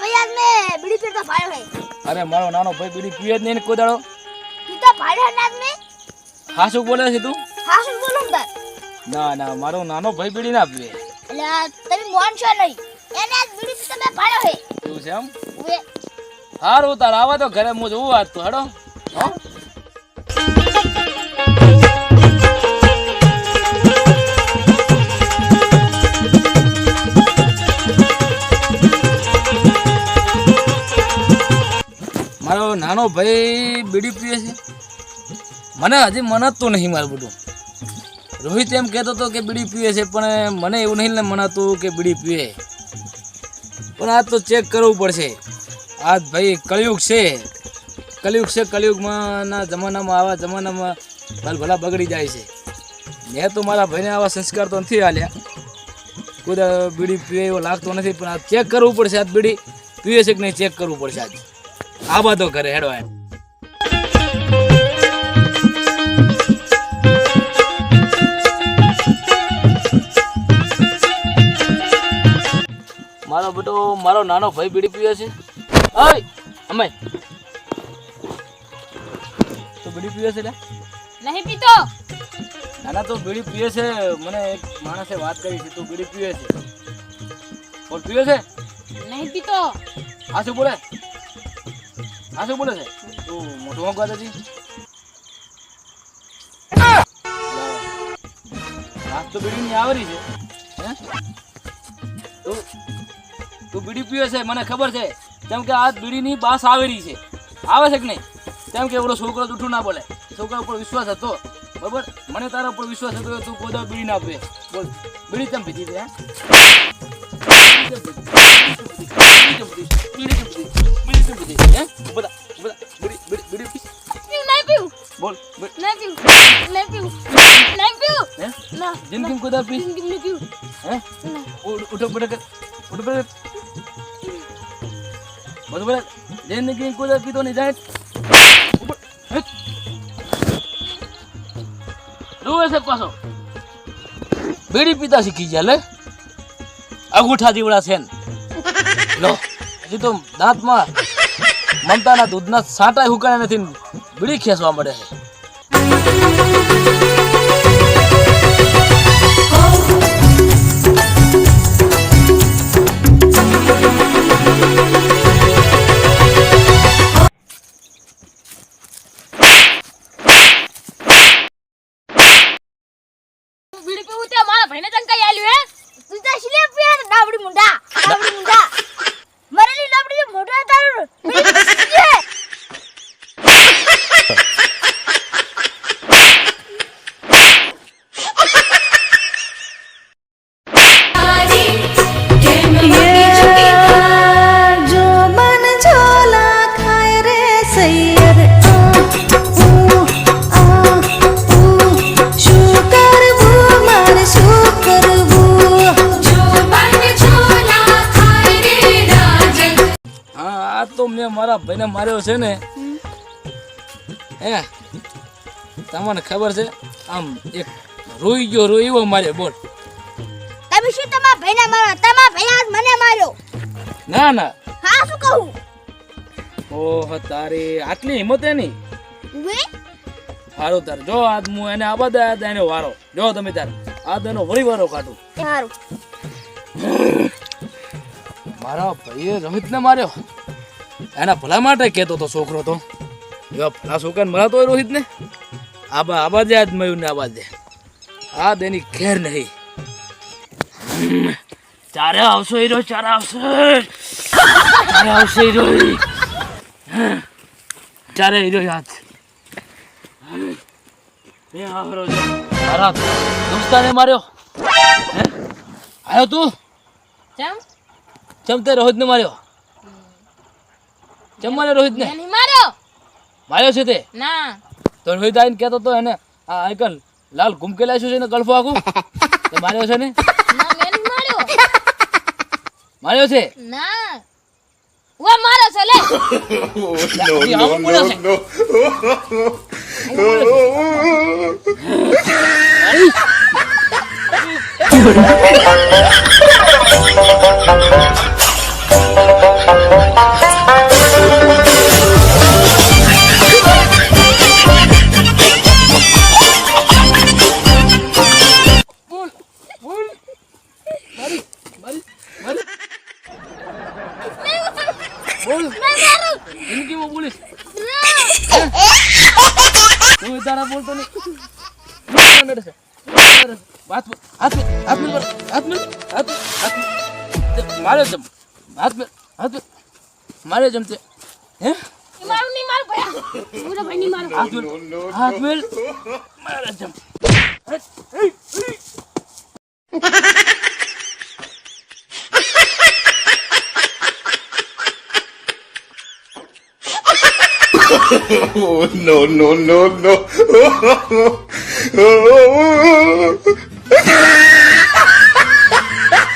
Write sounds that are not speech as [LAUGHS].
ભાઈ આજ મેં બીડી પીતો ફાળો હે. અરે મારો નાનો ભાઈ બીડી પીએ જ નહીં ને કોઈ દાડો. પીતો ફાડ્યો હે ને? મે હા શું બોલે છે તું? હા શું બોલું તાર ના ના મારો નાનો ભાઈ બીડી ના પીએ એટલે તમે મોન છો નહીં. એને આજ બીડી પીતો મે ફાળો હે. તું છે એમ? હારું તાર આવા તો ઘરે હું વાત આજ તો હડો. હો? નાનો ભાઈ બીડી પીએ છે. મને હજી મનાતું નહીં મારું બધું. રોહિત એમ કહેતો હતો કે બીડી પીએ છે, પણ મને એવું નહીં મનાતું કે બીડી પીએ પણ આ તો ચેક કરવું પડશે. આ ભાઈ કળિયુગ છે. કળિયુગ છે, કળિયુગમાંના જમાનામાં, આવા જમાનામાં ભલ ભલા બગડી જાય છે. મેં તો મારા ભાઈને આવા સંસ્કાર તો નથી હાલ્યા કોઈ બીડી પીએ એવો લાગતો નથી, પણ આ ચેક કરવું પડશે, આ બીડી પીએ છે કે નહીં ચેક કરવું પડશે આજે. આ બધો કરે હેડો એમ. મારો બેટો મારો નાનો ભાઈ બીડી પીવે છે. ઓય અમે. તો બીડી પીવે છે લે. નહીં પીતો. નાના તો બીડી પીવે છે મને એક માણસે વાત કરી છે તું બીડી પીવે છે. કોણ પીવે છે? નહીં પીતો. આ શું બોલે? આ શું બોલે છે? તું મોટું હોંક વાત હતી રાત તો બીડીની આવરી છે તું તું બીડી પીવે છે, મને ખબર છે. કેમ કે આ બીડીની બાસ આવેલી છે. આવે છે કે નહીં? કેમ કે એવડો છોકરો જૂઠું ના બોલે. છોકરા ઉપર વિશ્વાસ હતો. બરોબર મને તારા ઉપર વિશ્વાસ હતો કે તું કોઈ દાડો બીડી ના પીએ બોલ બીડી કેમ પીધી તે હે? બીડી કેમ પીધી? બીડી કેમ પીધી? બીડી કેમ પીધી? હે? બધા બધા બીડી બીડી બીડી પી નહીં પીવું બોલ બીડી- નહીં પીવું નહીં પીવું નહીં પીવું હે ના જિંદગીમાં કોઈ દાડો પી નહીં પીવું હે ઉઠ- ઉઠો બેટા કર ઉઠો બેટા બધું બેટા જિંદગી કોઈ દાડો પીતો નહીં જાય છે પાછો. બીડી પીતા શીખી ગયા, લે. અંગૂઠા દીવડા છે હજી તો દાંતમાં મમતાના દૂધના સાંટા હુકાયા નથી બીડી ખેંચવા મળે છે. પીવું તે મારા ભાઈને તને કઈ આલ્યું હે તું તો શીલે પીએ હા આ તો મેં મારા ભાઈને માર્યો છે ને. હે તમને ખબર છે આમ એક રોઈ ગયો રોઈ એવો માર્યો બોલ. તમે શું તમારા ભાઈને માર્યો તમારા ભાઈ આજ મને માર્યો? ના ના. હા શું કહું? ઓહ તારી આટલી હિંમત એની? સારું તાર જો આજ હું એને આ બધા એને વારો. જો તમે તાર આજ એનો વળી વારો કાઢું. સારું મારા ભાઈએ રોહિતને માર્યો. એના ભલા માટે કહેતો તો છોકરો તો. એવા ભલા છોકરાને મરાતો હોય રોહિતને આબા આબા દે આજ મયુર ને આબા દે. આ દેની ખેર નહીં. ચારે આવશો હીરો ચારે આવશે. ચારે આવશે હીરો. ચારે હીરો યાદ. એ આવરો. તારા દોસ્તાને માર્યો. હે? આયો તું? ચમ? ચમ તે રોહિતને માર્યો? ચમ રોહિત રોહિતને નહીં માર્યો માર્યો છે તે ના તો રોહિત આઈને કહેતો તો એને આ આઈકન લાલ ગુમકેલા શું છે ને ગળફો આખું તો માર્યો છે ને ના મેં નહીં માર્યો માર્યો છે ના ઓ મારો છે લે હજી આવું બોલે છે इनकी वो पुलिस तू इतना बोलता तो नहीं। बात तो हाथ हाथ में हाथ में हाथ हाथ मारे जम हाथ में हाथ में। मारे जमते हैं? हाथ में मारे जम। oh, [LAUGHS] no, no, no, no. [LAUGHS]